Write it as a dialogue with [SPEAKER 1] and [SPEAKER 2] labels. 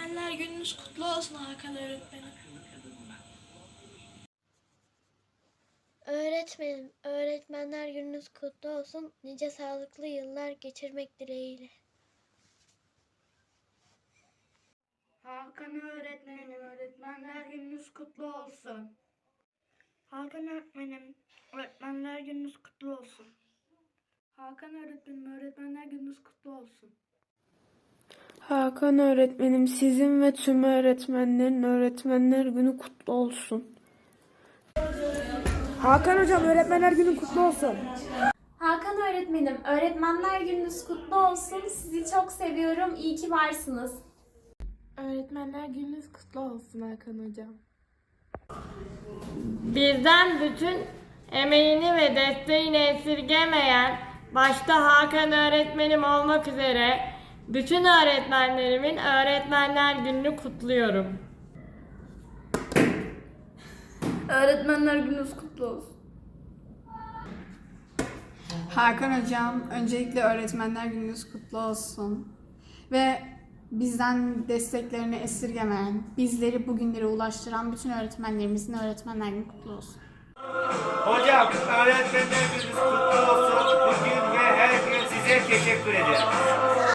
[SPEAKER 1] Öğretmenler gününüz kutlu olsun Hakan öğretmenim.
[SPEAKER 2] Öğretmenim, öğretmenler gününüz kutlu olsun. Nice sağlıklı yıllar geçirmek dileğiyle.
[SPEAKER 3] Hakan öğretmenim, öğretmenler gününüz kutlu olsun. Hakan öğretmenim, öğretmenler gününüz kutlu olsun. Hakan öğretmenim, öğretmenler.
[SPEAKER 4] Hakan öğretmenim sizin ve tüm öğretmenlerin öğretmenler günü kutlu olsun.
[SPEAKER 5] Hakan hocam öğretmenler günün kutlu olsun.
[SPEAKER 6] Hakan öğretmenim, öğretmenler gününüz kutlu olsun. Sizi çok seviyorum. İyi ki varsınız.
[SPEAKER 4] Öğretmenler gününüz kutlu olsun Hakan hocam.
[SPEAKER 7] Bizden bütün emeğini ve desteğini esirgemeyen, başta Hakan öğretmenim olmak üzere bütün öğretmenlerimin öğretmenler gününü kutluyorum.
[SPEAKER 3] Öğretmenler gününüz kutlu olsun.
[SPEAKER 8] Hakan Hocam, öncelikle öğretmenler gününüz kutlu olsun. Ve bizden desteklerini esirgemeyen, bizleri bugünlere ulaştıran bütün öğretmenlerimizin öğretmenler günü kutlu olsun.
[SPEAKER 9] Hocam öğretmenler gününüz kutlu olsun. Bugün ve her gün size teşekkür ederim.